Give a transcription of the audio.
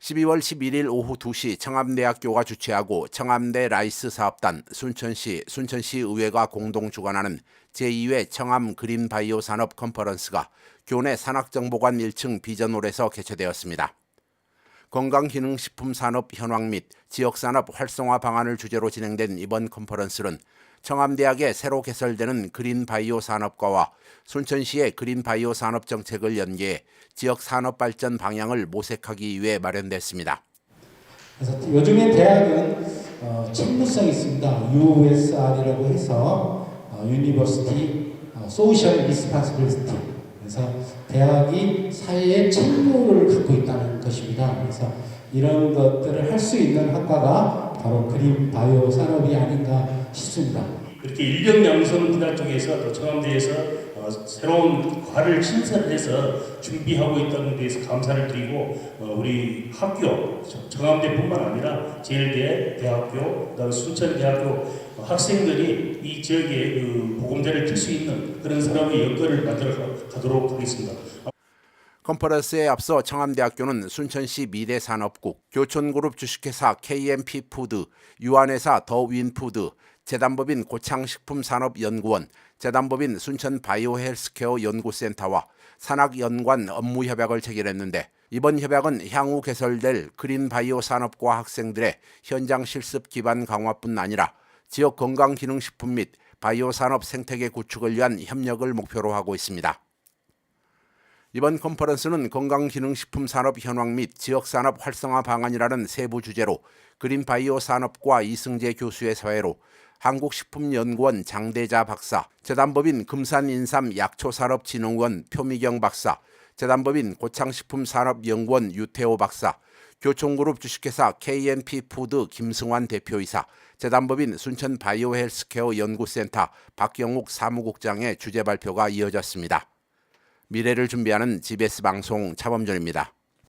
12월 11일 오후 2시 청암대학교가 주최하고 청암대 라이스 사업단 순천시 순천시 의회가 공동 주관하는 제2회 청암 그린 바이오 산업 컨퍼런스가 교내 산학정보관 1층 비전홀에서 개최되었습니다. 건강기능식품 산업 현황 및 지역산업 활성화 방안을 주제로 진행된 이번 컨퍼런스는 청암대학의 새로 개설되는 그린바이오 산업과와 순천시의 그린바이오 산업 정책을 연계해 지역 산업 발전 방향을 모색하기 위해 마련됐습니다. 그래서 요즘에 대학은 어, 책무성이 있습니다. USR이라고 해서 어, University Social Responsibility. 그래서 대학이 사회에 책무를 갖고 있다는 것입니다. 그래서 이런 것들을 할 수 있는 학과가 바로 그린 바이오 산업이 아닌가 싶습니다. 그렇게 일병 양성 분야 쪽에서 또 청암대에서 어, 새로운 과를 신설해서 준비하고 있다는 데에서 감사를 드리고 어, 우리 학교 청- 청암대뿐만 아니라 제일대 대학교 그다음 순천대학교 어, 학생들이 이 지역에 그 보금자리를 뜰수 있는 그런 사람의 여건을 만들어 가- 가도록 하겠습니다. 컨퍼런스에 앞서 청암대학교는 순천시 미래산업국, 교촌그룹 주식회사 KMP 푸드, 유한회사 더윈푸드, 재단법인 고창식품산업연구원, 재단법인 순천바이오헬스케어 연구센터와 산학연관 업무협약을 체결했는데 이번 협약은 향후 개설될 그린바이오 산업과 학생들의 현장 실습 기반 강화뿐 아니라 지역 건강기능식품 및 바이오 산업 생태계 구축을 위한 협력을 목표로 하고 있습니다. 이번 컨퍼런스는 건강기능식품 산업 현황 및 지역산업 활성화 방안이라는 세부 주제로 그린바이오 산업과 이승재 교수의 사회로 한국식품연구원 장대자 박사, 재단법인 금산인삼 약초산업진흥원 표미경 박사, 재단법인 고창식품산업연구원 유태호 박사, 교총그룹 주식회사 KNP 푸드 김승환 대표이사, 재단법인 순천 바이오헬스케어 연구센터 박경욱 사무국장의 주제 발표가 이어졌습니다. 미래를 준비하는 GBS 방송 차범준입니다.